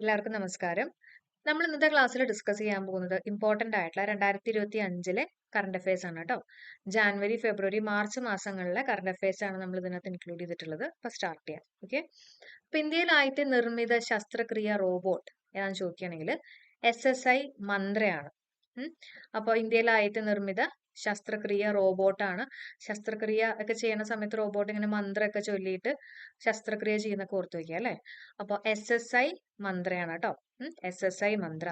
എല്ലാവർക്കും നമസ്കാരം. നമ്മൾ ഇന്നത്തെ ക്ലാസ്സിൽ ഡിസ്കസ് ചെയ്യാൻ പോകുന്നത് ഇമ്പോർട്ടന്റ് ആയിട്ടുള്ള രണ്ടായിരത്തി ഇരുപത്തി അഞ്ചിലെ കറണ്ട് അഫയേഴ്സ് ആണ് കേട്ടോ ജാനുവരി ഫെബ്രുവരി മാർച്ച് മാസങ്ങളിലെ കറണ്ട് അഫയേഴ്സ് ആണ് നമ്മൾ ഇതിനകത്ത് ഇൻക്ലൂഡ് ചെയ്തിട്ടുള്ളത്. അപ്പൊ സ്റ്റാർട്ട് ചെയ്യാം. ഓക്കെ അപ്പൊ ഇന്ത്യയിൽ ആദ്യത്തെ നിർമ്മിത ശസ്ത്രക്രിയ റോബോട്ട് ഏതാണെന്ന് ചോദിക്കുകയാണെങ്കിൽ എസ് എസ് ഐ മന്ത്രയാണ്. അപ്പോൾ ഇന്ത്യയിൽ ആദ്യത്തെ നിർമ്മിത ശസ്ത്രക്രിയ റോബോട്ടാണ്. ശസ്ത്രക്രിയ ഒക്കെ ചെയ്യുന്ന സമയത്ത് റോബോട്ട് ഇങ്ങനെ മന്ത്രമൊക്കെ ചൊല്ലിയിട്ട് ശസ്ത്രക്രിയ ചെയ്യുന്ന ഓർത്ത് വയ്ക്കുക അല്ലെ? അപ്പോൾ എസ് എസ് ഐ മന്ത്രയാണ് കേട്ടോ. S S I Mantra.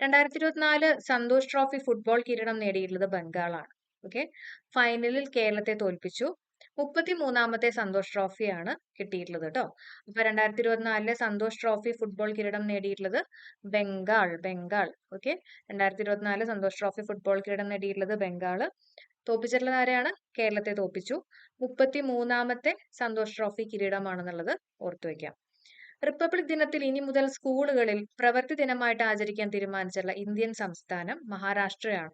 രണ്ടായിരത്തി ഇരുപത്തിനാല് സന്തോഷ് ട്രോഫി ഫുട്ബോൾ കിരീടം നേടിയിട്ടുള്ളത് ബംഗാളാണ്. ഓക്കെ ഫൈനലിൽ കേരളത്തെ തോൽപ്പിച്ചു. മുപ്പത്തി മൂന്നാമത്തെ സന്തോഷ് ട്രോഫിയാണ് കിട്ടിയിട്ടുള്ളത് കേട്ടോ. അപ്പൊ രണ്ടായിരത്തി ഇരുപത്തിനാലിലെ സന്തോഷ് ട്രോഫി ഫുട്ബോൾ കിരീടം നേടിയിട്ടുള്ളത് ബംഗാൾ ബംഗാൾ. ഓക്കെ. രണ്ടായിരത്തി ഇരുപത്തിനാല് സന്തോഷ് ട്രോഫി ഫുട്ബോൾ കിരീടം നേടിയിട്ടുള്ളത് ബംഗാൾ. തോപ്പിച്ചിട്ടുള്ളത് ആരെയാണ്? കേരളത്തെ തോപ്പിച്ചു. മുപ്പത്തി മൂന്നാമത്തെ സന്തോഷ് ട്രോഫി കിരീടമാണെന്നുള്ളത് ഓർത്തു വയ്ക്കാം റിപ്പബ്ലിക് ദിനത്തിൽ ഇനി മുതൽ സ്കൂളുകളിൽ പ്രവൃത്തി ദിനമായിട്ട് ആചരിക്കാൻ തീരുമാനിച്ചുള്ള ഇന്ത്യൻ സംസ്ഥാനം മഹാരാഷ്ട്രയാണ്.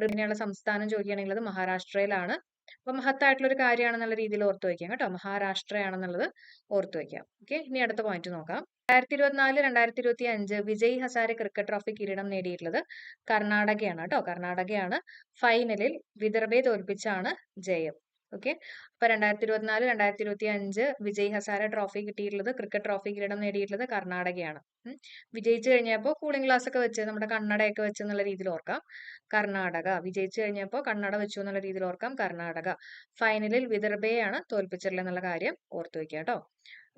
ഇങ്ങനെയുള്ള സംസ്ഥാനം ചോദിക്കുകയാണെങ്കിൽ അത് മഹാരാഷ്ട്രയിലാണ്. അപ്പൊ മഹത്തായിട്ടുള്ള ഒരു കാര്യമാണെന്നുള്ള രീതിയിൽ ഓർത്തു വയ്ക്കാം കേട്ടോ. മഹാരാഷ്ട്രയാണെന്നുള്ളത് ഓർത്തു വയ്ക്കാം ഓക്കെ? ഇനി അടുത്ത പോയിന്റ് നോക്കാം. രണ്ടായിരത്തി ഇരുപത്തിനാല് രണ്ടായിരത്തി ഇരുപത്തി അഞ്ച് വിജയ് ഹസാരെ ക്രിക്കറ്റ് ട്രോഫി കിരീടം നേടിയിട്ടുള്ളത് കർണാടകയാണ് കേട്ടോ. കർണാടകയാണ് ഫൈനലിൽ വിദർഭയെ തോൽപ്പിച്ചാണ് ജയം. ഓക്കെ അപ്പൊ രണ്ടായിരത്തി ഇരുപത്തിനാല് രണ്ടായിരത്തി ഇരുപത്തി അഞ്ച് വിജയ് ഹസാര ട്രോഫി കിട്ടിയിട്ടുള്ളത് ക്രിക്കറ്റ് ട്രോഫി കിരീടം നേടിയിട്ടുള്ളത് കർണാടകയാണ്. വിജയിച്ചു കഴിഞ്ഞപ്പോൾ കൂളിംഗ് ഗ്ലാസ് ഒക്കെ വെച്ച് നമ്മുടെ കണ്ണടയൊക്കെ വെച്ച് എന്നുള്ള രീതിയിൽ ഓർക്കാം. കർണാടക. വിജയിച്ചു കഴിഞ്ഞപ്പോൾ കണ്ണട വെച്ചു എന്നുള്ള രീതിയിൽ ഓർക്കാം കർണാടക. ഫൈനലിൽ വിദർഭയെയാണ് തോൽപ്പിച്ചിട്ടുള്ളത് എന്നുള്ള കാര്യം ഓർത്തു വെക്കുക കേട്ടോ.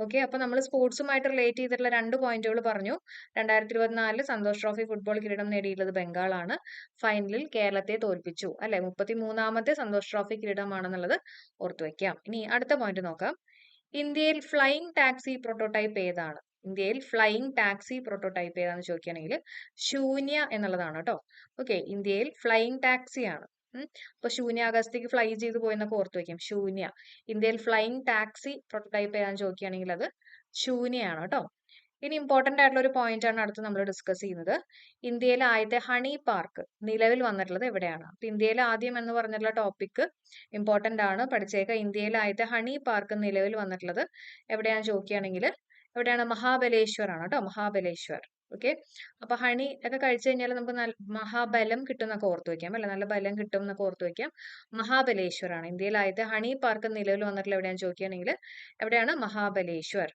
ഓക്കെ അപ്പൊ നമ്മൾ സ്പോർട്സുമായിട്ട് റിലേറ്റ് ചെയ്തിട്ടുള്ള രണ്ട് പോയിന്റുകൾ പറഞ്ഞു. രണ്ടായിരത്തി ഇരുപത്തിനാലിൽ സന്തോഷ് ട്രോഫി ഫുട്ബോൾ കിരീടം നേടിയിട്ടുള്ളത് ബംഗാളാണ്. ഫൈനലിൽ കേരളത്തെ തോൽപ്പിച്ചു. അല്ലെ? മുപ്പത്തി മൂന്നാമത്തെ സന്തോഷ് ട്രോഫി കിരീടമാണെന്നുള്ളത് ഓർത്തു വെക്കാം. ഇനി അടുത്ത പോയിന്റ് നോക്കാം. ഇന്ത്യയിൽ ഫ്ലൈയിങ് ടാക്സി പ്രോട്ടോടൈപ്പ് ഏതാണ്? ഇന്ത്യയിൽ ഫ്ലൈയിങ് ടാക്സി പ്രോട്ടോടൈപ്പ് ഏതാണെന്ന് ചോദിക്കുകയാണെങ്കിൽ ശൂന്യ എന്നുള്ളതാണ് കേട്ടോ. ഓക്കെ ഇന്ത്യയിൽ ഫ്ലൈയിങ് ടാക്സി അപ്പൊ ശൂന്യാകാശത്തേക്ക് ഫ്ലൈ ചെയ്ത് പോയെന്നൊക്കെ ഓർത്ത് വെക്കാം. ശൂന്യ. ഇന്ത്യയിൽ ഫ്ലൈയിങ് ടാക്സി പ്രോട്ടോടൈപ്പ് ചെയ്യാൻ ചോദിക്കുകയാണെങ്കിൽ അത് ശൂന്യയാണ് കേട്ടോ. ഇനി ഇമ്പോർട്ടന്റ് ആയിട്ടുള്ള ഒരു പോയിന്റ് ആണ് അടുത്ത് നമ്മൾ ഡിസ്കസ് ചെയ്യുന്നത്. ഇന്ത്യയിലെ ആദ്യത്തെ ഹണി പാർക്ക് നിലവിൽ വന്നിട്ടുള്ളത് എവിടെയാണ്? അപ്പൊ ഇന്ത്യയിലെ ആദ്യം എന്ന് പറഞ്ഞിട്ടുള്ള ടോപ്പിക് ഇമ്പോർട്ടന്റ് ആണ്. പഠിച്ചേക്ക ഇന്ത്യയിലെ ആദ്യത്തെ ഹണി പാർക്ക് നിലവിൽ വന്നിട്ടുള്ളത് എവിടെയാണെന്ന് ചോദിക്കുകയാണെങ്കിൽ എവിടെയാണ്? മഹാബലേശ്വർ ആണ് കേട്ടോ. മഹാബലേശ്വർ. ഓക്കെ? അപ്പൊ ഹണി ഒക്കെ കഴിച്ചു കഴിഞ്ഞാൽ നമുക്ക് നല്ല മഹാബലം കിട്ടും എന്നൊക്കെ ഓർത്തു വെക്കാം അല്ലെ? നല്ല ബലം കിട്ടും എന്നൊക്കെ ഓർത്തു വെക്കാം. ഇന്ത്യയിൽ ആദ്യത്തെ ഹണി പാർക്ക് നിലവിൽ വന്നിട്ടുള്ള എവിടെയാണെന്ന് ചോദിക്കുകയാണെങ്കിൽ എവിടെയാണ്? മഹാബലേശ്വർ.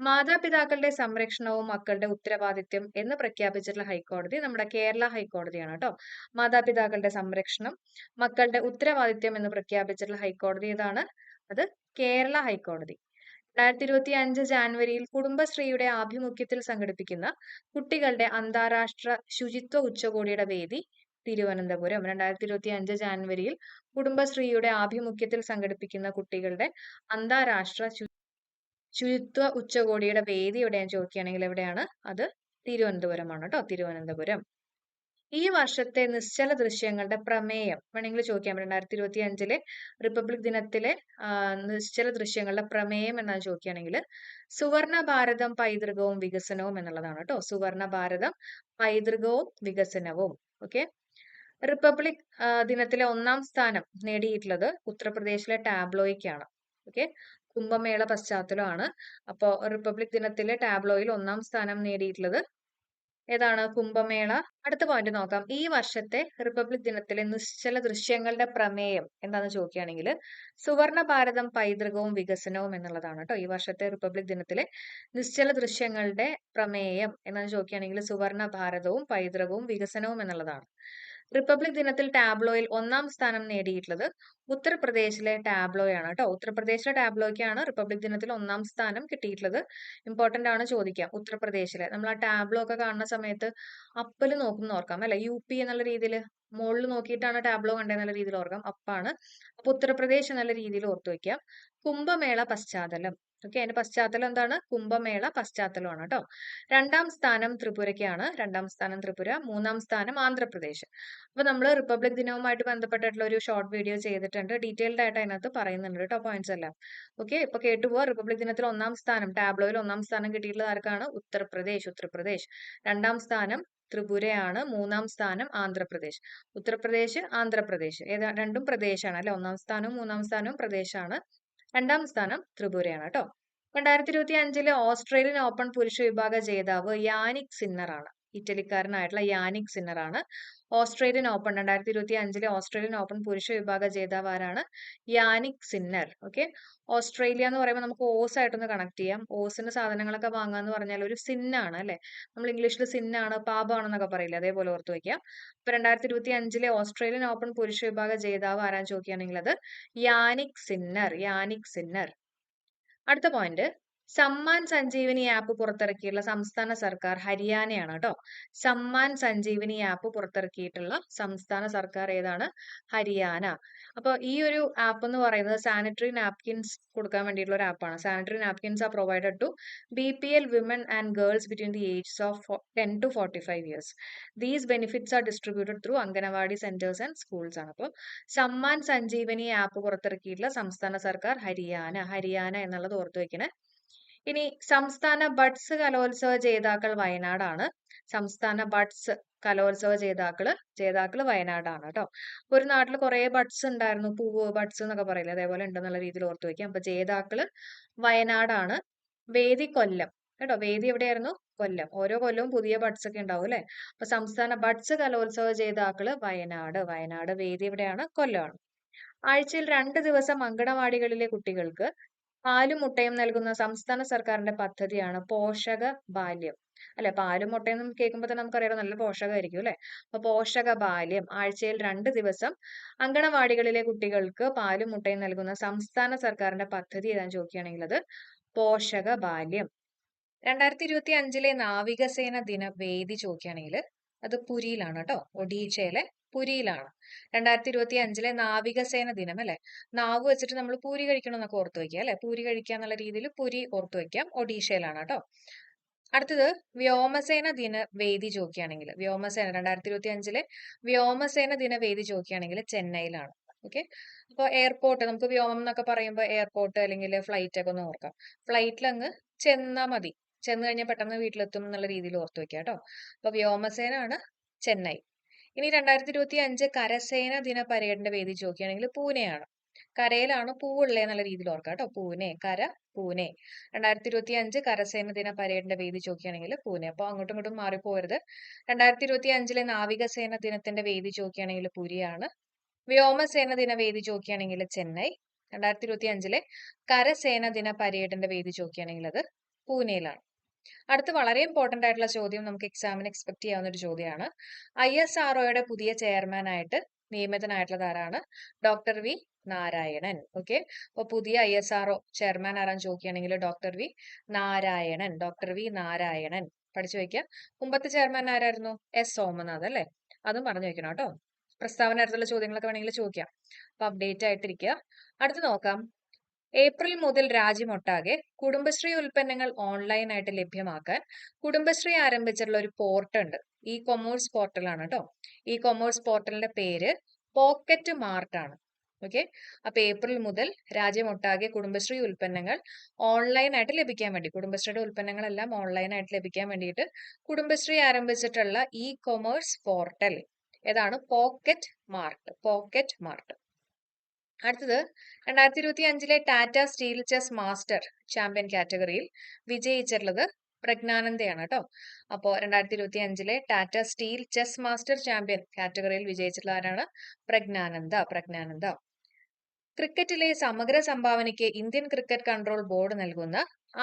മാതാപിതാക്കളുടെ സംരക്ഷണവും മക്കളുടെ ഉത്തരവാദിത്യം എന്ന് പ്രഖ്യാപിച്ചിട്ടുള്ള ഹൈക്കോടതി നമ്മുടെ കേരള ഹൈക്കോടതിയാണ് കേട്ടോ. മാതാപിതാക്കളുടെ സംരക്ഷണം മക്കളുടെ ഉത്തരവാദിത്യം എന്ന് പ്രഖ്യാപിച്ചിട്ടുള്ള ഹൈക്കോടതി ഏതാണ്? അത് കേരള ഹൈക്കോടതി. രണ്ടായിരത്തി ഇരുപത്തി അഞ്ച് ജാനുവരിയിൽ കുടുംബശ്രീയുടെ ആഭിമുഖ്യത്തിൽ സംഘടിപ്പിക്കുന്ന കുട്ടികളുടെ അന്താരാഷ്ട്ര ശുചിത്വ ഉച്ചകോടിയുടെ വേദി തിരുവനന്തപുരം. രണ്ടായിരത്തി ഇരുപത്തി അഞ്ച് ജാനുവരിയിൽ കുടുംബശ്രീയുടെ ആഭിമുഖ്യത്തിൽ സംഘടിപ്പിക്കുന്ന കുട്ടികളുടെ അന്താരാഷ്ട്ര ശുചിത്വ ഉച്ചകോടിയുടെ വേദി എവിടെയാണെന്ന് ചോദിക്കുകയാണെങ്കിൽ എവിടെയാണ്? അത് തിരുവനന്തപുരമാണ് കേട്ടോ തിരുവനന്തപുരം. ഈ വർഷത്തെ നിശ്ചല ദൃശ്യങ്ങളുടെ പ്രമേയം വേണമെങ്കിൽ ചോദിക്കാം രണ്ടായിരത്തി ഇരുപത്തി അഞ്ചിലെ റിപ്പബ്ലിക് ദിനത്തിലെ നിശ്ചല ദൃശ്യങ്ങളുടെ പ്രമേയം എന്നാണ് ചോദിക്കുകയാണെങ്കിൽ സുവർണ ഭാരതം പൈതൃകവും വികസനവും എന്നുള്ളതാണ് കേട്ടോ. സുവർണ ഭാരതം പൈതൃകവും വികസനവും. ഓക്കെ? റിപ്പബ്ലിക് ദിനത്തിലെ ഒന്നാം സ്ഥാനം നേടിയിട്ടുള്ളത് ഉത്തർപ്രദേശിലെ ടാബ്ലോയ്ക്കാണ്. ഓക്കെ? കുംഭമേള പശ്ചാത്തലമാണ്. അപ്പോൾ റിപ്പബ്ലിക് ദിനത്തിലെ ടാബ്ലോയിൽ ഒന്നാം സ്ഥാനം നേടിയിട്ടുള്ളത് ഏതാണ്? കുംഭമേള. അടുത്ത പോയിന്റ് നോക്കാം. ഈ വർഷത്തെ റിപ്പബ്ലിക് ദിനത്തിലെ നിശ്ചല ദൃശ്യങ്ങളുടെ പ്രമേയം എന്താന്ന് ചോദിക്കുകയാണെങ്കിൽ സുവർണ ഭാരതം പൈതൃകവും വികസനവും എന്നുള്ളതാണ് കേട്ടോ ഈ വർഷത്തെ റിപ്പബ്ലിക് ദിനത്തിലെ നിശ്ചല ദൃശ്യങ്ങളുടെ പ്രമേയം എന്താന്ന് ചോദിക്കുകയാണെങ്കിൽ സുവർണ ഭാരതവും പൈതൃകവും വികസനവും എന്നുള്ളതാണ്. റിപ്പബ്ലിക് ദിനത്തിൽ ടാബ്ലോയിൽ ഒന്നാം സ്ഥാനം നേടിയിട്ടുള്ളത് ഉത്തർപ്രദേശിലെ ടാബ്ലോയാണ് കേട്ടോ. ഉത്തർപ്രദേശിലെ ടാബ്ലോയ്ക്കാണ് റിപ്പബ്ലിക് ദിനത്തിൽ ഒന്നാം സ്ഥാനം കിട്ടിയിട്ടുള്ളത്. ഇമ്പോർട്ടന്റ് ആണ് ചോദിക്കാം. ഉത്തർപ്രദേശിലെ. നമ്മൾ ആ ടാബ്ലോ ഒക്കെ കാണുന്ന സമയത്ത് അപ്പൽ നോക്കും ഓർക്കാം അല്ലെ? യു പി എന്നുള്ള രീതിയിൽ മുകളിൽ നോക്കിയിട്ടാണ് ടാബ്ലോ കണ്ടെന്നുള്ള രീതിയിൽ ഓർക്കാം. അപ്പാണ് അപ്പൊ ഉത്തർപ്രദേശ് എന്നുള്ള രീതിയിൽ ഓർത്തു വെക്കാം. കുംഭമേള പശ്ചാത്തലം. ഓക്കെ അതിന്റെ പശ്ചാത്തലം എന്താണ്? കുംഭമേള പശ്ചാത്തലമാണ് കേട്ടോ. രണ്ടാം സ്ഥാനം ത്രിപുരയ്ക്കാണ്. രണ്ടാം സ്ഥാനം ത്രിപുര മൂന്നാം സ്ഥാനം ആന്ധ്രാപ്രദേശ്. അപ്പൊ നമ്മൾ റിപ്പബ്ലിക് ദിനവുമായിട്ട് ബന്ധപ്പെട്ടിട്ടുള്ള ഒരു ഷോർട്ട് വീഡിയോ ചെയ്തിട്ടുണ്ട്. ഡീറ്റെയിൽഡ് ആയിട്ട് അതിനകത്ത് പറയുന്നുണ്ട് കേട്ടോ പോയിന്റ്സ് എല്ലാം. ഓക്കെ ഇപ്പൊ കേട്ടുപോവാ. റിപ്പബ്ലിക് ദിനത്തിൽ ഒന്നാം സ്ഥാനം ടാബ്ലോയിൽ ഒന്നാം സ്ഥാനം കിട്ടിയിട്ടുള്ളത് ആർക്കാണ്? ഉത്തർപ്രദേശ് ഉത്തർപ്രദേശ്. രണ്ടാം സ്ഥാനം ത്രിപുരയാണ് മൂന്നാം സ്ഥാനം ആന്ധ്രാപ്രദേശ്. ഉത്തർപ്രദേശ് ആന്ധ്രാപ്രദേശ്. ഏതാ? രണ്ടും പ്രദേശാണ് അല്ലെ? ഒന്നാം സ്ഥാനവും മൂന്നാം സ്ഥാനവും പ്രദേശാണ്. രണ്ടാം സ്ഥാനം ത്രിപുരയാണ് കേട്ടോ രണ്ടായിരത്തി ഇരുപത്തി അഞ്ചിലെ ഓസ്ട്രേലിയൻ ഓപ്പൺ പുരുഷ വിഭാഗ ജേതാവ് യാനിക് സിന്നറാണ്. ഇറ്റലിക്കാരനായിട്ടുള്ള യാനിക് സിന്നറാണ്. ഓസ്ട്രേലിയൻ ഓപ്പൺ രണ്ടായിരത്തി ഇരുപത്തി അഞ്ചിലെ ഓസ്ട്രേലിയൻ ഓപ്പൺ പുരുഷ വിഭാഗ ജേതാവാരാണ് യാനിക് സിന്നർ. ഓക്കെ? ഓസ്ട്രേലിയ എന്ന് പറയുമ്പോൾ നമുക്ക് ഓസ് ആയിട്ടൊന്ന് കണക്ട് ചെയ്യാം. ഓസിന്റെ സാധനങ്ങളൊക്കെ വാങ്ങുക വാങ്ങാന്ന് പറഞ്ഞാൽ ഒരു സിന്നാണ് അല്ലെ? നമ്മൾ ഇംഗ്ലീഷിൽ സിന്നാണ് പാപമാണെന്നൊക്കെ പറയില്ല? അതേപോലെ ഓർത്ത് വയ്ക്കാം ഇപ്പൊ രണ്ടായിരത്തി ഇരുപത്തി അഞ്ചിലെ ഓസ്ട്രേലിയൻ ഓപ്പൺ പുരുഷ വിഭാഗ ജേതാവ് ആരാന്ന് ചോദിക്കുകയാണെങ്കിൽ അത് യാനിക് സിന്നർ യാനിക് സിന്നർ. അടുത്ത പോയിന്റ് സമ്മാൻ സഞ്ജീവനി ആപ്പ് പുറത്തിറക്കിയിട്ടുള്ള സംസ്ഥാന സർക്കാർ ഹരിയാനയാണ് കേട്ടോ. സമ്മാൻ സഞ്ജീവനി ആപ്പ് പുറത്തിറക്കിയിട്ടുള്ള സംസ്ഥാന സർക്കാർ ഏതാണ്? ഹരിയാന. അപ്പോൾ ഈ ഒരു ആപ്പ് എന്ന് പറയുന്നത് സാനിറ്ററി നാപ്കിൻസ് കൊടുക്കാൻ വേണ്ടിയിട്ടുള്ള ഒരു ആപ്പാണ് sanitary napkins are provided to B P L women and girls between the age of ten to forty five years these benefits are distributed through anganwadi centres and schools ആണ്. അപ്പോൾ Samman Sanjeevani app പുറത്തിറക്കിയിട്ടുള്ള സംസ്ഥാന സർക്കാർ ഹരിയാന. ഹരിയാന എന്നുള്ളത് ഓർത്തു വെക്കണേ. ഇനി സംസ്ഥാന ബഡ്സ് കലോത്സവ ജേതാക്കൾ വയനാടാണ്. സംസ്ഥാന ബഡ്സ് കലോത്സവ ജേതാക്കൾ ജേതാക്കൾ വയനാടാണ് കേട്ടോ ഒരു നാട്ടിൽ കുറെ ബഡ്സ് ഉണ്ടായിരുന്നു പൂവ് ബഡ്സ് എന്നൊക്കെ പറയില്ല? അതേപോലെ ഉണ്ടെന്നുള്ള രീതിയിൽ ഓർത്തു വയ്ക്കാം അപ്പൊ ജേതാക്കൾ വയനാടാണ്. വേദി കൊല്ലം. കേട്ടോ? വേദി എവിടെയായിരുന്നു? കൊല്ലം. ഓരോ കൊല്ലവും പുതിയ ബഡ്സ് ഒക്കെ ഉണ്ടാവും അല്ലെ? അപ്പൊ സംസ്ഥാന ബഡ്സ് കലോത്സവ ജേതാക്കൾ വയനാട്. വയനാട് വേദി എവിടെയാണ്? കൊല്ലമാണ് ആഴ്ചയിൽ രണ്ട് ദിവസം അങ്കണവാടികളിലെ കുട്ടികൾക്ക് പാലും മുട്ടയും നൽകുന്ന സംസ്ഥാന സർക്കാരിന്റെ പദ്ധതിയാണ് പോഷക ബാല്യം അല്ലെ? പാലും മുട്ടയും കേൾക്കുമ്പോൾ തന്നെ നമുക്കറിയാം നല്ല പോഷകമായിരിക്കും അല്ലെ? അപ്പൊ പോഷക ബാല്യം ആഴ്ചയിൽ രണ്ട് ദിവസം അങ്കണവാടികളിലെ കുട്ടികൾക്ക് പാലും മുട്ടയും നൽകുന്ന സംസ്ഥാന സർക്കാരിന്റെ പദ്ധതി ഏതാന്ന് ചോദിക്കുകയാണെങ്കിൽ അത് പോഷക ബാല്യം രണ്ടായിരത്തി ഇരുപത്തി അഞ്ചിലെ നാവികസേന ദിന വേദി ചോദിക്കുകയാണെങ്കിൽ അത് പുരിയിലാണ് കേട്ടോ. ഒഡീഷയിലെ പുരിയിലാണ്. രണ്ടായിരത്തി ഇരുപത്തി അഞ്ചിലെ നാവികസേന ദിനം അല്ലെ? നാവ് വെച്ചിട്ട് നമ്മൾ പൂരി കഴിക്കണം എന്നൊക്കെ ഓർത്ത് വെക്കുക അല്ലെ? പൂരി കഴിക്കുക എന്നുള്ള രീതിയിൽ പുരി ഓർത്ത് വെക്കാം ഒഡീഷയിലാണ് കേട്ടോ. അടുത്തത് വ്യോമസേന ദിന വേദി ചോദിക്കുകയാണെങ്കിൽ വ്യോമസേന രണ്ടായിരത്തി ഇരുപത്തി അഞ്ചിലെ വ്യോമസേന ദിന വേദി ചോദിക്കുകയാണെങ്കിൽ ചെന്നൈയിലാണ്. ഓക്കെ? അപ്പോൾ എയർപോർട്ട് നമുക്ക് വ്യോമം എന്നൊക്കെ പറയുമ്പോൾ എയർപോർട്ട് അല്ലെങ്കിൽ ഫ്ലൈറ്റ് ഒക്കെ ഒന്ന് ഓർക്കാം. ഫ്ലൈറ്റിൽ അങ്ങ് ചെന്നാൽ മതി. ചെന്ന് കഴിഞ്ഞാൽ പെട്ടെന്ന് വീട്ടിലെത്തും എന്നുള്ള രീതിയിൽ ഓർത്തു വെക്കുക കേട്ടോ അപ്പൊ വ്യോമസേന ആണ് ചെന്നൈ. ഇനി രണ്ടായിരത്തി ഇരുപത്തി അഞ്ച് കരസേന ദിന പരേഡിന്റെ വേദി ചോദിക്കുകയാണെങ്കിൽ പൂനെയാണ്. കരയിലാണ് പൂവുള്ളത് എന്നുള്ള രീതിയിൽ ഓർക്കുക കേട്ടോ പൂനെ കര പൂനെ. രണ്ടായിരത്തി ഇരുപത്തി അഞ്ച് കരസേന ദിന പരേഡിന്റെ വേദി ചോദിക്കുകയാണെങ്കിൽ പൂനെ. അപ്പോൾ അങ്ങോട്ടും ഇങ്ങോട്ടും മാറിപ്പോരുത് രണ്ടായിരത്തി ഇരുപത്തി അഞ്ചിലെ നാവികസേന ദിനത്തിന്റെ വേദി ചോദിക്കുകയാണെങ്കിൽ പുരിയാണ്. വ്യോമസേന ദിന വേദി ചോദിക്കുകയാണെങ്കിൽ ചെന്നൈ. രണ്ടായിരത്തി ഇരുപത്തി അഞ്ചിലെ കരസേന ദിന പരേഡിന്റെ വേദി ചോദിക്കുകയാണെങ്കിൽ അത് പൂനെയിലാണ്. അടുത്ത വളരെ ഇമ്പോർട്ടന്റ് ആയിട്ടുള്ള ചോദ്യം നമുക്ക് എക്സാമിന് എക്സ്പെക്ട് ചെയ്യാവുന്ന ഒരു ചോദ്യമാണ്. ഐ എസ് ആർഒയുടെ പുതിയ ചെയർമാൻ ആയിട്ട് നിയമിതനായിട്ടുള്ളത് ആരാണ്? Doctor V Narayanan. ഓക്കെ അപ്പോൾ പുതിയ ഐ എസ് ആർഒ ചെയർമാൻ ആരാന്ന് ചോദിക്കുകയാണെങ്കിൽ doctor V Narayanan. Doctor V Narayanan. പഠിച്ചു വെക്കുക മുമ്പത്തെ ചെയർമാൻ ആരായിരുന്നു? എസ് സോമനാഥ് അല്ലേ? അതും പറഞ്ഞു വെക്കണം കേട്ടോ. പ്രസ്താവന അടുത്തുള്ള ചോദ്യങ്ങളൊക്കെ വേണമെങ്കിൽ ചോദിക്കാം. അപ്പൊ അപ്ഡേറ്റ് ആയിട്ടിരിക്കുക അടുത്ത് നോക്കാം. ഏപ്രിൽ മുതൽ രാജ്യമൊട്ടാകെ കുടുംബശ്രീ ഉൽപ്പന്നങ്ങൾ ഓൺലൈനായിട്ട് ലഭ്യമാക്കാൻ കുടുംബശ്രീ ആരംഭിച്ചിട്ടുള്ള ഒരു പോർട്ടൽ ഉണ്ട്. ഇ കൊമേഴ്സ് പോർട്ടലാണ് കേട്ടോ ഇ കൊമേഴ്സ് പോർട്ടലിന്റെ പേര് പോക്കറ്റ് മാർട്ട് ആണ്. ഓക്കെ അപ്പൊ ഏപ്രിൽ മുതൽ രാജ്യമൊട്ടാകെ കുടുംബശ്രീ ഉൽപ്പന്നങ്ങൾ ഓൺലൈനായിട്ട് ലഭിക്കാൻ വേണ്ടി കുടുംബശ്രീയുടെ ഉൽപ്പന്നങ്ങളെല്ലാം ഓൺലൈനായിട്ട് ലഭിക്കാൻ വേണ്ടിയിട്ട് കുടുംബശ്രീ ആരംഭിച്ചിട്ടുള്ള ഇ കൊമേഴ്സ് പോർട്ടൽ ഏതാണ്? പോക്കറ്റ് മാർട്ട് പോക്കറ്റ് മാർട്ട് അടുത്തത് രണ്ടായിരത്തി ഇരുപത്തി അഞ്ചിലെ Tata steel chess master champion കാറ്റഗറിയിൽ വിജയിച്ചിട്ടുള്ളത് പ്രജ്ഞാനന്ദയാണ് കേട്ടോ. അപ്പോൾ രണ്ടായിരത്തി ഇരുപത്തി അഞ്ചിലെ Tata steel chess master champion കാറ്റഗറിയിൽ വിജയിച്ചിട്ടുള്ള ആരാണ്? പ്രജ്ഞാനന്ദ പ്രജ്ഞാനന്ദ. ക്രിക്കറ്റിലെ സമഗ്ര സംഭാവനയ്ക്ക് ഇന്ത്യൻ ക്രിക്കറ്റ് കൺട്രോൾ ബോർഡ് നൽകുന്ന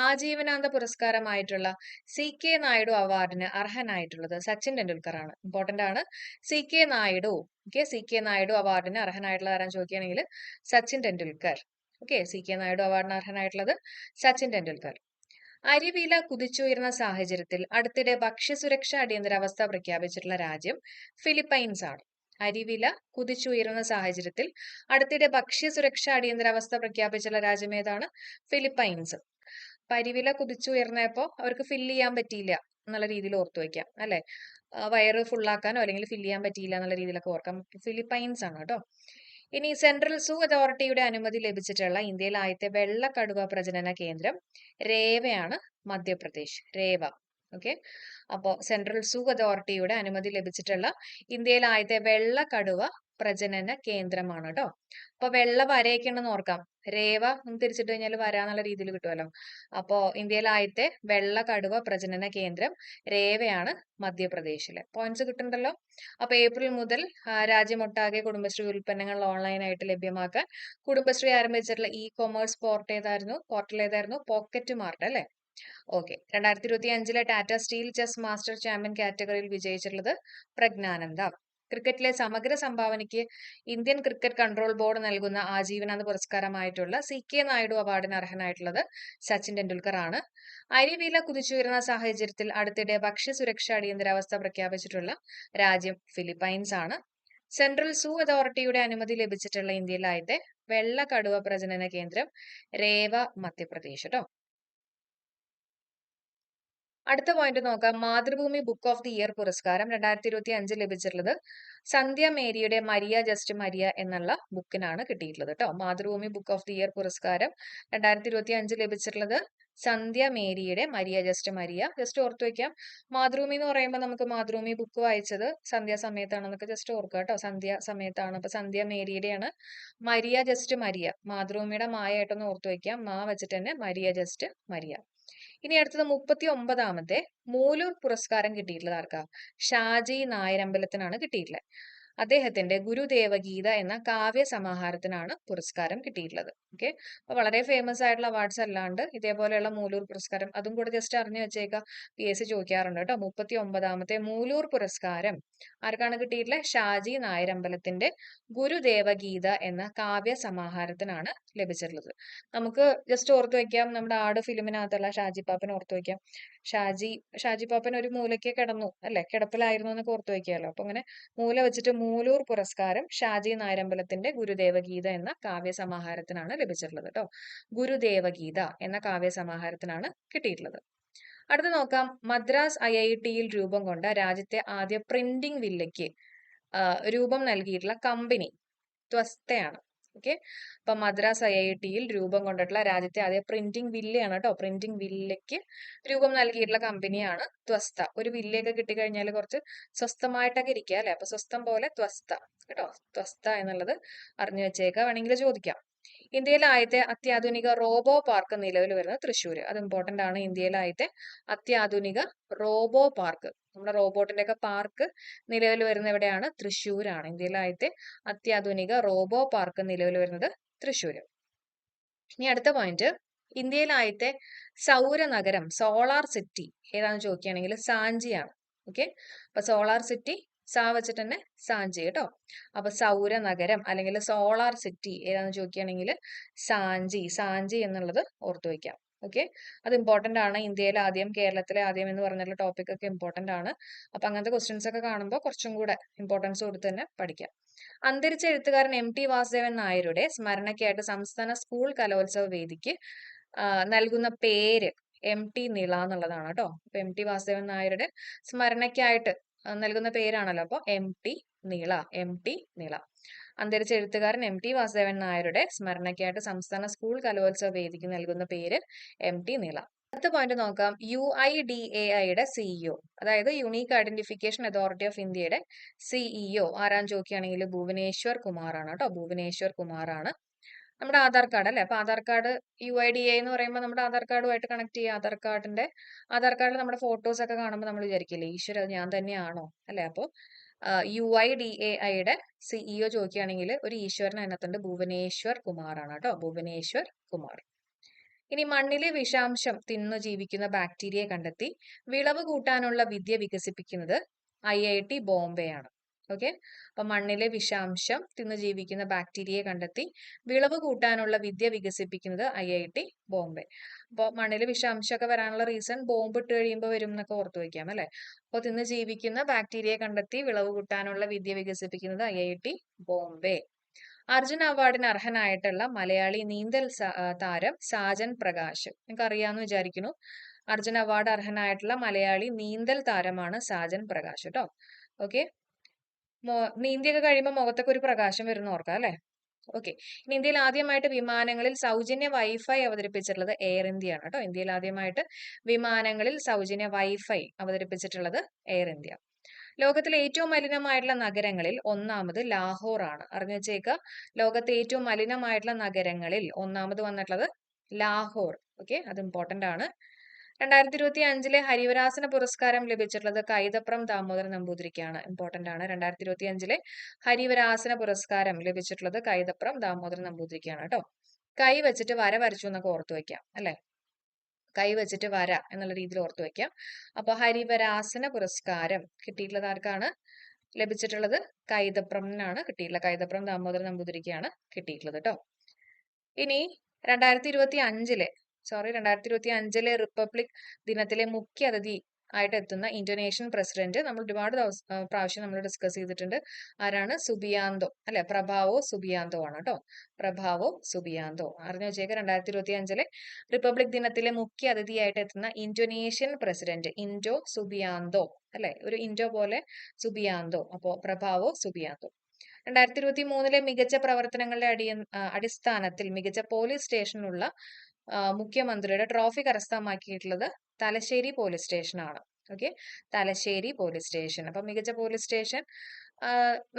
ആജീവനാന്ത പുരസ്കാരമായിട്ടുള്ള സി കെ നായിഡു അവാർഡിന് അർഹനായിട്ടുള്ളത് സച്ചിൻ ടെണ്ടുൽക്കർ ആണ് ഇമ്പോർട്ടന്റ് ആണ്. C K Naidu okay C K Naidu അവാർഡിന് അർഹനായിട്ടുള്ള ആരാൻ ചോദിക്കുകയാണെങ്കിൽ Sachin Tendulkar okay C K Naidu അവാർഡിന് അർഹനായിട്ടുള്ളത് സച്ചിൻ ടെണ്ടുൽക്കർ. അരിവില കുതിച്ചുയർന്ന സാഹചര്യത്തിൽ അടുത്തിടെ ഭക്ഷ്യസുരക്ഷ അടിയന്തരാവസ്ഥ പ്രഖ്യാപിച്ചിട്ടുള്ള രാജ്യം ഫിലിപ്പൈൻസ് ആണ് അരിവില കുതിച്ചുയരുന്ന സാഹചര്യത്തിൽ അടുത്തിടെ ഭക്ഷ്യസുരക്ഷ അടിയന്തരാവസ്ഥ പ്രഖ്യാപിച്ചുള്ള രാജ്യമേതാണ് ഫിലിപ്പൈൻസ്. പരിവില അരിവില കുതിച്ചുയർന്നപ്പോ അവർക്ക് ഫില്ല് ചെയ്യാൻ പറ്റിയില്ല എന്നുള്ള രീതിയിൽ ഓർത്തു വയ്ക്കാം അല്ലെ? വയറ് ഫുള്ളാക്കാനോ അല്ലെങ്കിൽ ഫില്ല് ചെയ്യാൻ പറ്റിയില്ല എന്നുള്ള രീതിയിലൊക്കെ ഓർക്കാം. ഫിലിപ്പൈൻസ് ആണ് കേട്ടോ. ഇനി സെൻട്രൽ സൂ അതോറിറ്റിയുടെ അനുമതി ലഭിച്ചിട്ടുള്ള ഇന്ത്യയിലെ ആദ്യത്തെ വെള്ള കടുവ പ്രജനന കേന്ദ്രം രേവയാണ് മധ്യപ്രദേശ്. രേവ. ഓക്കെ അപ്പോൾ സെൻട്രൽ സൂ അതോറിറ്റിയുടെ അനുമതി ലഭിച്ചിട്ടുള്ള ഇന്ത്യയിലെ ആദ്യത്തെ വെള്ള കടുവ പ്രജനന കേന്ദ്രമാണ് കേട്ടോ അപ്പൊ വെള്ള വരയൊക്കെയാണെന്ന് ഓർക്കാം. രേവ നമുക്ക് തിരിച്ചിട്ട് കഴിഞ്ഞാൽ വരാന്നുള്ള രീതിയിൽ കിട്ടുമല്ലോ അപ്പോ ഇന്ത്യയിലെ ആദ്യത്തെ വെള്ള കടുവ പ്രജനന കേന്ദ്രം രേവയാണ് മധ്യപ്രദേശിൽ. പോയിന്റ്സ് കിട്ടുന്നുണ്ടല്ലോ? അപ്പൊ ഏപ്രിൽ മുതൽ രാജ്യമൊട്ടാകെ കുടുംബശ്രീ ഉൽപ്പന്നങ്ങൾ ഓൺലൈനായിട്ട് ലഭ്യമാക്കാൻ കുടുംബശ്രീ ആരംഭിച്ചിട്ടുള്ള ഇ കൊമേഴ്സ് പോർട്ട് ഏതായിരുന്നു? പോർട്ടൽ ഏതായിരുന്നു? പോക്കറ്റ് മാർട്ട് അല്ലെ? ഓക്കെ രണ്ടായിരത്തി ഇരുപത്തി അഞ്ചിലെ Tata steel chess master champion കാറ്റഗറിയിൽ വിജയിച്ചിട്ടുള്ളത് പ്രജ്ഞാനന്ദ ക്രിക്കറ്റിലെ സമഗ്ര സംഭാവനയ്ക്ക് ഇന്ത്യൻ ക്രിക്കറ്റ് കൺട്രോൾ ബോർഡ് നൽകുന്ന ആജീവനാന്ത പുരസ്കാരമായിട്ടുള്ള സി കെ നായിഡു അവാർഡിന് അർഹനായിട്ടുള്ളത് സച്ചിൻ ടെണ്ടുൽക്കർ ആണ്. അരിവില കുതിച്ചുയരുന്ന സാഹചര്യത്തിൽ അടുത്തിടെ ഭക്ഷ്യസുരക്ഷ അടിയന്തരാവസ്ഥ പ്രഖ്യാപിച്ചിട്ടുള്ള രാജ്യം ഫിലിപ്പൈൻസ് ആണ്. സെൻട്രൽ സൂ അതോറിറ്റിയുടെ അനുമതി ലഭിച്ചിട്ടുള്ള ഇന്ത്യയിലെ ആദ്യത്തെ വെള്ള കടുവ പ്രജനന കേന്ദ്രം രേവ മധ്യപ്രദേശ് കേട്ടോ അടുത്ത പോയിന്റ് നോക്കാം. Mathrubhumi book of the year പുരസ്കാരം രണ്ടായിരത്തി ഇരുപത്തി അഞ്ചിൽ ലഭിച്ചിട്ടുള്ളത് സന്ധ്യ മേരിയുടെ മരിയ ജസ്റ്റ് മരിയ എന്നുള്ള ബുക്കിനാണ് കിട്ടിയിട്ടുള്ളത് കേട്ടോ Mathrubhumi book of the year പുരസ്കാരം രണ്ടായിരത്തി ഇരുപത്തി അഞ്ചിൽ ലഭിച്ചിട്ടുള്ളത് സന്ധ്യ മേരിയുടെ മരിയ ജസ്റ്റ് മരിയ. ജസ്റ്റ് ഓർത്തു വെക്കാം. മാതൃഭൂമി എന്ന് പറയുമ്പോൾ നമുക്ക് മാതൃഭൂമി ബുക്ക് വായിച്ചത് സന്ധ്യ സമയത്താണെന്നൊക്കെ ജസ്റ്റ് ഓർക്കുക കേട്ടോ സന്ധ്യ സമയത്താണ്. അപ്പൊ സന്ധ്യ മേരിയുടെയാണ് മരിയ ജസ്റ്റ് മരിയ. മാതൃഭൂമിയുടെ മായായിട്ടൊന്ന് ഓർത്തു വെക്കാം. മാ വെച്ചിട്ട് തന്നെ മരിയ ജസ്റ്റ് മരിയ. ഇനി അടുത്തത് മുപ്പത്തി ഒമ്പതാമത്തെ മൂലൂർ പുരസ്കാരം കിട്ടിയിട്ടുള്ളത് ആർക്കാ? ഷാജി നായരമ്പലത്തിനാണ് കിട്ടിയിട്ടുള്ളത്. അദ്ദേഹത്തിന്റെ ഗുരുദേവഗീത എന്ന കാവ്യ സമാഹാരത്തിനാണ് പുരസ്കാരം കിട്ടിയിട്ടുള്ളത്. ഓക്കെ? അപ്പൊ വളരെ ഫേമസ് ആയിട്ടുള്ള അവാർഡ്സ് അല്ലാണ്ട് ഇതേപോലെയുള്ള മൂലൂർ പുരസ്കാരം അതും കൂടെ ജസ്റ്റ് അറിഞ്ഞു വെച്ചേക്കാം. പി എസ് സി ചോദിക്കാറുണ്ട് കേട്ടോ. മുപ്പത്തി ഒമ്പതാമത്തെ മൂലൂർ പുരസ്കാരം ആർക്കാണ് കിട്ടിയിട്ടുള്ളത്? ഷാജി നായരമ്പലത്തിന്റെ ഗുരുദേവഗീത എന്ന കാവ്യ സമാഹാരത്തിനാണ് ലഭിച്ചിട്ടുള്ളത്. നമുക്ക് ജസ്റ്റ് ഓർത്തു വെക്കാം നമ്മുടെ ആട് ഫിലിമിനകത്തുള്ള ഷാജി പാപ്പൻ ഓർത്തു വെക്കാം. ഷാജി ഷാജി പാപ്പൻ ഒരു മൂലയ്ക്ക് കിടന്നു അല്ലെ? കിടപ്പിലായിരുന്നു എന്നൊക്കെ ഓർത്തു വെക്കാമല്ലോ അപ്പൊ അങ്ങനെ മൂല വെച്ചിട്ട് മൂലൂർ പുരസ്കാരം ഷാജി നായരമ്പലത്തിന്റെ ഗുരുദേവഗീത എന്ന കാവ്യ സമാഹാരത്തിനാണ് ലഭിച്ചിട്ടുള്ളത് കേട്ടോ. ഗുരുദേവഗീത എന്ന കാവ്യ സമാഹാരത്തിനാണ് കിട്ടിയിട്ടുള്ളത്. അടുത്ത നോക്കാം. മദ്രാസ് ഐ ഐ ടിയിൽ രൂപം കൊണ്ട രാജ്യത്തെ ആദ്യ പ്രിന്റിംഗ് വില്ലയ്ക്ക് രൂപം നൽകിയിട്ടുള്ള കമ്പനി ത്വസ്തയാണ്. ഓക്കെ അപ്പം മദ്രാസ് ഐ ഐ ടിയിൽ രൂപം കൊണ്ടിട്ടുള്ള രാജ്യത്തെ ആദ്യ പ്രിന്റിംഗ് വില്ലയാണ് കേട്ടോ പ്രിന്റിംഗ് വില്ലയ്ക്ക് രൂപം നൽകിയിട്ടുള്ള കമ്പനിയാണ് ത്വസ്ത. ഒരു വില്ലയൊക്കെ കിട്ടിക്കഴിഞ്ഞാൽ കുറച്ച് സ്വസ്ഥമായിട്ടൊക്കെ ഇരിക്കുക അല്ലേ? അപ്പൊ സ്വസ്ഥം പോലെ ത്വസ്ത. കേട്ടോ? ത്വസ്ത എന്നുള്ളത് അറിഞ്ഞു വെച്ചേക്കുക. വേണമെങ്കിൽ ചോദിക്കാം. ഇന്ത്യയിലെ ആദ്യത്തെ അത്യാധുനിക റോബോ പാർക്ക് നിലവിൽ വരുന്നത് തൃശ്ശൂർ അത് ഇമ്പോർട്ടന്റ് ആണ്. ഇന്ത്യയിലെ ആദ്യത്തെ അത്യാധുനിക റോബോ പാർക്ക്. നമ്മുടെ റോബോട്ടിന്റെ ഒക്കെ പാർക്ക് നിലവിൽ വരുന്ന എവിടെയാണ്? തൃശ്ശൂരാണ്. ഇന്ത്യയിലെ ആദ്യത്തെ അത്യാധുനിക റോബോ പാർക്ക് നിലവിൽ വരുന്നത് തൃശ്ശൂര്. ഇനി അടുത്ത പോയിന്റ് ഇന്ത്യയിലെ ആദ്യത്തെ സൗര നഗരം സോളാർ സിറ്റി ഏതാണെന്ന് ചോദിക്കുകയാണെങ്കിൽ സാഞ്ചിയാണ്. ഓക്കെ അപ്പൊ സോളാർ സിറ്റി സാ വെച്ചിട്ട് തന്നെ സാഞ്ചി കേട്ടോ അപ്പൊ സൗര നഗരം അല്ലെങ്കിൽ സോളാർ സിറ്റി ഏതാണെന്ന് ചോദിക്കുകയാണെങ്കിൽ സാഞ്ചി സാഞ്ചി എന്നുള്ളത് ഓർത്തു വയ്ക്കാം ഓക്കെ? അത് ഇമ്പോർട്ടന്റ് ആണ്. ഇന്ത്യയിൽ ആദ്യം കേരളത്തിലെ ആദ്യം എന്ന് പറഞ്ഞിട്ടുള്ള ടോപ്പിക് ഒക്കെ ഇമ്പോർട്ടന്റ് ആണ്. അപ്പൊ അങ്ങനത്തെ ക്വസ്റ്റ്യൻസ് ഒക്കെ കാണുമ്പോൾ കുറച്ചും കൂടെ ഇമ്പോർട്ടൻസ് കൊടുത്ത് തന്നെ പഠിക്കാം. അന്തരിച്ച എഴുത്തുകാരൻ എം ടി വാസുദേവൻ നായരുടെ സ്മരണയ്ക്കായിട്ട് സംസ്ഥാന സ്കൂൾ കലോത്സവ വേദിക്ക് നൽകുന്ന പേര് എം ടി നിള എന്നുള്ളതാണ് കേട്ടോ അപ്പൊ എം ടി വാസുദേവൻ നായരുടെ സ്മരണയ്ക്കായിട്ട് നൽകുന്ന പേരാണല്ലോ. അപ്പോൾ M T Neela M T Neela. അന്തരിച്ച എഴുത്തുകാരൻ എം ടി വാസുദേവൻ നായരുടെ സ്മരണയ്ക്കായിട്ട് സംസ്ഥാന സ്കൂൾ കലോത്സവ വേദിക്ക് നൽകുന്ന പേര് എം ടി നീള. അടുത്ത പോയിന്റ് നോക്കാം. യു ഐ ഡി എ ഐയുടെ സിഇഒ അതായത് യുണീക്ക് ഐഡന്റിഫിക്കേഷൻ അതോറിറ്റി ഓഫ് ഇന്ത്യയുടെ സിഇഒ ആരാൻ ചോക്കിയാണെങ്കിൽ ഭുവനേശ്വർ കുമാറാണ് കേട്ടോ. ഭുവനേശ്വർ കുമാറാണ്. നമ്മുടെ ആധാർ കാർഡ് അല്ലേ? അപ്പൊ Aadhaar card U I D A എന്ന് പറയുമ്പോൾ നമ്മുടെ ആധാർ കാർഡുമായിട്ട് കണക്ട് ചെയ്യുക ആധാർ കാർഡിന്റെ ആധാർ കാർഡിൽ നമ്മുടെ ഫോട്ടോസ് ഒക്കെ കാണുമ്പോൾ നമ്മൾ വിചാരിക്കില്ലേ ഈശ്വര ഞാൻ തന്നെയാണോ? അല്ലേ? അപ്പോൾ യു ഐ ഡി എ ഐയുടെ സിഇഒ ചോദിക്കുകയാണെങ്കിൽ ഒരു ഈശ്വരൻ അതിനകത്തുണ്ട്. ഭുവനേശ്വർ കുമാറാണ് കേട്ടോ. ഭുവനേശ്വർ കുമാർ. ഇനി മണ്ണിലെ വിഷാംശം തിന്നു ജീവിക്കുന്ന ബാക്ടീരിയയെ കണ്ടെത്തി വിളവ് കൂട്ടാനുള്ള വിദ്യ വികസിപ്പിക്കുന്നത് ഐ ഐ ടി ബോംബെയാണ്. ഓക്കെ അപ്പൊ മണ്ണിലെ വിഷാംശം തിന്നു ജീവിക്കുന്ന ബാക്ടീരിയയെ കണ്ടെത്തി വിളവ് കൂട്ടാനുള്ള വിദ്യ വികസിപ്പിക്കുന്നത് ഐ ഐ ടി ബോംബെ. അപ്പോൾ മണ്ണിൽ വിഷാംശമൊക്കെ വരാനുള്ള റീസൺ ബോംബ് ഇട്ട് കഴിയുമ്പോൾ വരും എന്നൊക്കെ ഓർത്ത് വയ്ക്കാം അല്ലേ? അപ്പോൾ തിന്ന് ജീവിക്കുന്ന ബാക്ടീരിയയെ കണ്ടെത്തി വിളവ് കൂട്ടാനുള്ള വിദ്യ വികസിപ്പിക്കുന്നത് I I T Bombay. Arjuna അവാർഡിന് അർഹനായിട്ടുള്ള മലയാളി നീന്തൽ താരം സാജൻ പ്രകാശ്. നിങ്ങൾക്ക് അറിയാമെന്ന് വിചാരിക്കുന്നു. അർജുന അവാർഡ് അർഹനായിട്ടുള്ള മലയാളി നീന്തൽ താരമാണ് സാജൻ പ്രകാശ് കേട്ടോ. ഓക്കെ നീന്തിയൊക്കെ കഴിയുമ്പോൾ മുഖത്തൊക്കെ ഒരു പ്രകാശം വരുന്ന ഓർക്കാം അല്ലെ? ഓക്കെ. ഇനി ഇന്ത്യയിൽ ആദ്യമായിട്ട് വിമാനങ്ങളിൽ സൗജന്യ വൈഫൈ അവതരിപ്പിച്ചിട്ടുള്ളത് എയർ ഇന്ത്യ ആണ് കേട്ടോ. ഇന്ത്യയിൽ ആദ്യമായിട്ട് വിമാനങ്ങളിൽ സൗജന്യ വൈഫൈ അവതരിപ്പിച്ചിട്ടുള്ളത് എയർ ഇന്ത്യ. ലോകത്തിലെ ഏറ്റവും മലിനമായിട്ടുള്ള നഗരങ്ങളിൽ ഒന്നാമത് ലാഹോർ ആണ്. അറിഞ്ഞു വെച്ചേക്കുക ലോകത്തെ ഏറ്റവും മലിനമായിട്ടുള്ള നഗരങ്ങളിൽ ഒന്നാമത് വന്നിട്ടുള്ളത് ലാഹോർ. ഓക്കെ. അത് ഇമ്പോർട്ടന്റ് ആണ്. രണ്ടായിരത്തി ഇരുപത്തി അഞ്ചിലെ ഹരിവരാസന പുരസ്കാരം ലഭിച്ചിട്ടുള്ളത് കൈതപ്രം ദാമോദരൻ നമ്പൂതിരിക്കാണ്. ഇമ്പോർട്ടന്റ് ആണ്. രണ്ടായിരത്തി ഇരുപത്തി അഞ്ചിലെ ഹരിവരാസന പുരസ്കാരം ലഭിച്ചിട്ടുള്ളത് കൈതപ്രം ദാമോദരൻ നമ്പൂതിരിക്കാണ് കേട്ടോ കൈ വെച്ചിട്ട് വര വരച്ചു എന്നൊക്കെ ഓർത്തു വെക്കാം അല്ലേ? കൈ വെച്ചിട്ട് വര എന്നുള്ള രീതിയിൽ ഓർത്തു വെക്കാം. അപ്പോൾ ഹരിവരാസന പുരസ്കാരം കിട്ടിയിട്ടുള്ളത് ആർക്കാണ്? ലഭിച്ചിട്ടുള്ളത് കൈതപ്രമിനാണ് കിട്ടിയിട്ടുള്ളത് കൈതപ്രം ദാമോദരൻ നമ്പൂതിരിക്കാണ് കിട്ടിയിട്ടുള്ളത് കേട്ടോ ഇനി രണ്ടായിരത്തി ഇരുപത്തി അഞ്ചിലെ സോറി രണ്ടായിരത്തി ഇരുപത്തി അഞ്ചിലെ റിപ്പബ്ലിക് ദിനത്തിലെ മുഖ്യ അതിഥി ആയിട്ട് എത്തുന്ന ഇന്തോനേഷ്യൻ പ്രസിഡന്റ് നമ്മൾ ഒരുപാട് പ്രാവശ്യം നമ്മൾ ഡിസ്കസ് ചെയ്തിട്ടുണ്ട്. ആരാണ്? സുബിയാന്തോ. അല്ലെ? പ്രഭാവോ സുബിയാന്തോ ആണ് കേട്ടോ. Prabowo Subianto. അറിഞ്ഞു വെച്ചേക്ക്. രണ്ടായിരത്തി ഇരുപത്തി അഞ്ചിലെ റിപ്പബ്ലിക് ദിനത്തിലെ മുഖ്യ അതിഥിയായിട്ട് എത്തുന്ന ഇന്തോനേഷ്യൻ പ്രസിഡന്റ് ഇൻഡോ സുബിയാന്തോ. അല്ലെ? ഒരു ഇൻഡോ പോലെ സുബിയാന്തോ. അപ്പോ പ്രഭാവോ സുബിയാന്തോ. രണ്ടായിരത്തി ഇരുപത്തി മൂന്നിലെ മികച്ച പ്രവർത്തനങ്ങളുടെ അടിയ അടിസ്ഥാനത്തിൽ മികച്ച പോലീസ് സ്റ്റേഷനുള്ള മുഖ്യമന്ത്രിയുടെ ട്രോഫി കരസ്ഥമാക്കിയിട്ടുള്ളത് തലശ്ശേരി പോലീസ് സ്റ്റേഷനാണ്. ഓക്കെ? Thalassery police station. അപ്പൊ മികച്ച പോലീസ് സ്റ്റേഷൻ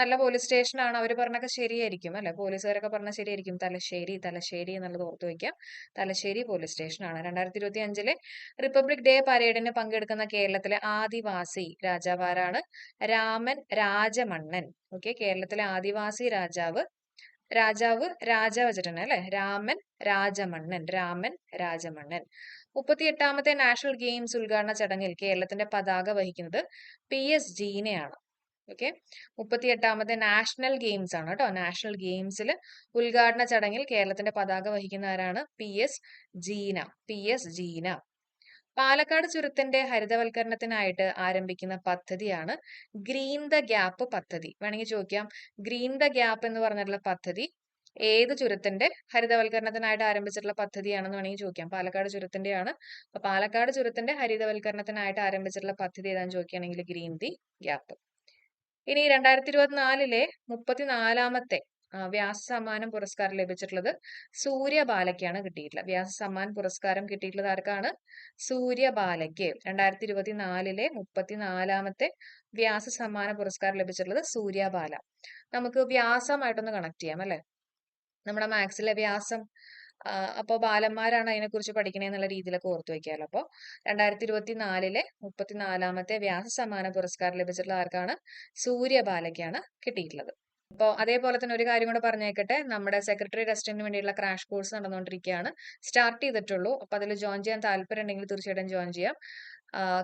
നല്ല പോലീസ് സ്റ്റേഷനാണ് അവർ പറഞ്ഞൊക്കെ ശരിയായിരിക്കും അല്ലെ? പോലീസുകാരൊക്കെ പറഞ്ഞാൽ ശരിയായിരിക്കും. തലശ്ശേരി തലശ്ശേരി എന്നുള്ളത് ഓർത്തു വയ്ക്കാം. തലശ്ശേരി പോലീസ് സ്റ്റേഷനാണ്. രണ്ടായിരത്തി ഇരുപത്തി അഞ്ചിലെ റിപ്പബ്ലിക് ഡേ പരേഡിന് പങ്കെടുക്കുന്ന കേരളത്തിലെ ആദിവാസി രാജാവാരാണ് രാമൻ രാജമണ്ണൻ. ഓക്കെ? കേരളത്തിലെ ആദിവാസി രാജാവ് രാജാവ് രാജവചരൻ അല്ലെ? രാമൻ രാജമണ്ണൻ രാമൻ രാജമണ്ണൻ. മുപ്പത്തി എട്ടാമത്തെ നാഷണൽ ഗെയിംസ് ഉദ്ഘാടന ചടങ്ങിൽ കേരളത്തിന്റെ പതാക വഹിക്കുന്നത് പി എസ് ജീനയാണ്. ഓക്കെ? മുപ്പത്തി എട്ടാമത്തെ നാഷണൽ ഗെയിംസ് ആണ് കേട്ടോ. നാഷണൽ ഗെയിംസിൽ ഉദ്ഘാടന ചടങ്ങിൽ കേരളത്തിന്റെ പതാക വഹിക്കുന്ന ആരാണ്? P S Jeena. P S Jeena. Palakkad ചുരത്തിന്റെ ഹരിതവൽക്കരണത്തിനായിട്ട് ആരംഭിക്കുന്ന പദ്ധതിയാണ് ഗ്രീൻ ദ ഗ്യാപ്പ് പദ്ധതി. വേണമെങ്കിൽ ചോദിക്കാം. ഗ്രീൻ ദ ഗ്യാപ്പ് എന്ന് പറഞ്ഞിട്ടുള്ള പദ്ധതി ഏത് ചുരത്തിന്റെ ഹരിതവൽക്കരണത്തിനായിട്ട് ആരംഭിച്ചിട്ടുള്ള പദ്ധതിയാണെന്ന് വേണമെങ്കിൽ ചോദിക്കാം. പാലക്കാട് ചുരത്തിന്റെയാണ്. അപ്പൊ പാലക്കാട് ചുരത്തിന്റെ ഹരിതവൽക്കരണത്തിനായിട്ട് ആരംഭിച്ചിട്ടുള്ള പദ്ധതി ഏതാണെന്ന് ചോദിക്കുകയാണെങ്കിൽ ഗ്രീൻ ദി ഗ്യാപ്പ്. ഇനി രണ്ടായിരത്തി ഇരുപത്തിനാലിലെ മുപ്പത്തിനാലാമത്തെ വ്യാസ സമ്മാനം പുരസ്കാരം ലഭിച്ചിട്ടുള്ളത് സൂര്യബാലയ്ക്കാണ് കിട്ടിയിട്ടുള്ളത്. വ്യാസ സമ്മാൻ പുരസ്കാരം കിട്ടിയിട്ടുള്ളത് ആർക്കാണ്? സൂര്യബാലയ്ക്ക്. രണ്ടായിരത്തി ഇരുപത്തിനാലിലെ മുപ്പത്തിനാലാമത്തെ വ്യാസ സമ്മാന പുരസ്കാരം ലഭിച്ചിട്ടുള്ളത് സൂര്യബാല. നമുക്ക് വ്യാസമായിട്ടൊന്ന് കണക്ട് ചെയ്യാം അല്ലെ? നമ്മുടെ മാത്സിലെ വ്യാസം അപ്പോൾ ബാലന്മാരാണ് അതിനെക്കുറിച്ച് പഠിക്കണേ എന്നുള്ള രീതിയിലൊക്കെ ഓർത്തു വയ്ക്കാമല്ലോ. അപ്പോൾ രണ്ടായിരത്തി ഇരുപത്തി നാലിലെ മുപ്പത്തിനാലാമത്തെ വ്യാസ സമ്മാന പുരസ്കാരം ലഭിച്ചിട്ടുള്ള ആർക്കാണ്? സൂര്യബാലയ്ക്കാണ് കിട്ടിയിട്ടുള്ളത്. അപ്പോൾ അതേപോലെ തന്നെ ഒരു കാര്യം കൂടെ പറഞ്ഞേക്കട്ടെ. നമ്മുടെ സെക്രട്ടറി ടെസ്റ്റിന് വേണ്ടിയുള്ള ക്രാഷ് കോഴ്സ് നടന്നുകൊണ്ടിരിക്കുകയാണ് സ്റ്റാർട്ട് ചെയ്തിട്ടുള്ളൂ. അപ്പോൾ അതിൽ ജോയിൻ ചെയ്യാൻ താല്പര്യം ഉണ്ടെങ്കിൽ തീർച്ചയായിട്ടും ജോയിൻ ചെയ്യാം.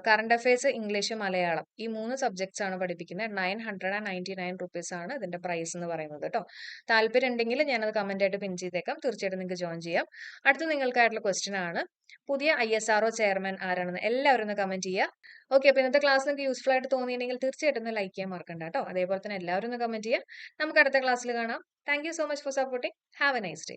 കറണ്ട് അഫയേഴ്സ് ഇംഗ്ലീഷ് മലയാളം ഈ മൂന്ന് സബ്ജക്ട്സ് ആണ് പഠിപ്പിക്കുന്നത്. Nine hundred and ninety nine rupees ആണ് ഇതിന്റെ പ്രൈസ് എന്ന് പറയുന്നത് കേട്ടോ. താല്പര്യം ഉണ്ടെങ്കിൽ ഞാനത് കമന്റ് ആയിട്ട് പിൻ ചെയ്തേക്കാം. തീർച്ചയായിട്ടും നിങ്ങൾക്ക് ജോയിൻ ചെയ്യാം. അടുത്ത നിങ്ങൾക്കായിട്ടുള്ള ക്വസ്റ്റ്യൻ ആണ്. പുതിയ ഐ എസ് ആർഒ ചെയർമാൻ ആരാണെന്ന് എല്ലാവരും ഒന്ന് കമന്റ് ചെയ്യുക. ഓക്കെ അപ്പോൾ ഇന്നത്തെ ക്ലാസ് നിങ്ങൾക്ക് യൂസ്ഫുൾ ആയിട്ട് തോന്നിയിട്ടുണ്ടെങ്കിൽ തീർച്ചയായിട്ടും ഒന്ന് ലൈക്ക് ചെയ്യാൻ മറക്കണ്ട കേട്ടോ. അതേപോലെ തന്നെ എല്ലാവരും ഒന്ന് കമന്റ് ചെയ്യുക. നമുക്ക് അടുത്ത ക്ലാസ്സിൽ കാണാം. Thank so much for supporting have a nice day